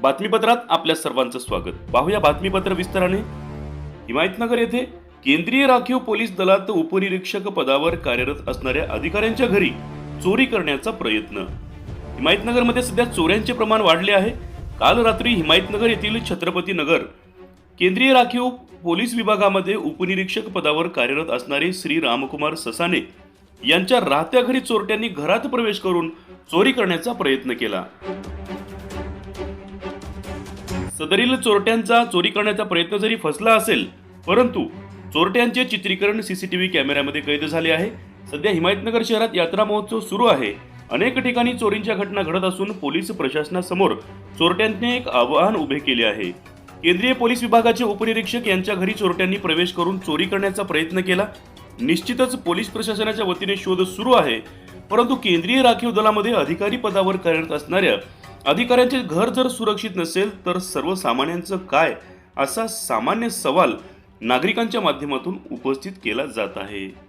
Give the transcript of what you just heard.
बातमीपत्रात आपल्या सर्वांचं स्वागत. पाहूया बातमीपत्र विस्ताराने. हिमायतनगर येथे केंद्रीय राखीव पोलीस दलात उपनिरीक्षक पदावर कार्यरत असणाऱ्या अधिकाऱ्यांच्या घरी चोरी करण्याचा प्रयत्न. हिमायतनगरमध्ये सध्या चोऱ्यांचे प्रमाण वाढले आहे. काल रात्री हिमायतनगर येथील छत्रपती नगर केंद्रीय राखीव पोलीस विभागामध्ये उपनिरीक्षक पदावर कार्यरत असणारे श्री रामकुमार ससाने यांच्या राहत्या घरी चोरट्यांनी घरात प्रवेश करून चोरी करण्याचा प्रयत्न केला. सदरील चोरट्यांचा चोरी करण्याचा प्रयत्न जरी फसला असेल परंतु चोरट्यांचे चित्रीकरण सीसीटीव्ही कॅमेऱ्यामध्ये कैद झाले आहे. सध्या हिमायतनगर शहरात यात्रा महोत्सव सुरू आहे. अनेक ठिकाणी चोरींच्या घटना घडत असून पोलीस प्रशासनासमोर चोरट्यांनी एक आव्हान उभे केले आहे. केंद्रीय पोलीस विभागाचे उपनिरीक्षक यांच्या घरी चोरट्यांनी प्रवेश करून चोरी करण्याचा प्रयत्न केला. निश्चितच पोलीस प्रशासनाच्या वतीने शोध सुरू आहे. परंतु केंद्रीय राखीव दलामध्ये अधिकारी पदावर कार्यरत असणाऱ्या अधिकाऱ्यांचे घर जर सुरक्षित नसेल तर सर्वसामान्यांचं काय? असा सामान्य सवाल नागरिकांच्या माध्यमातून उपस्थित केला जात आहे.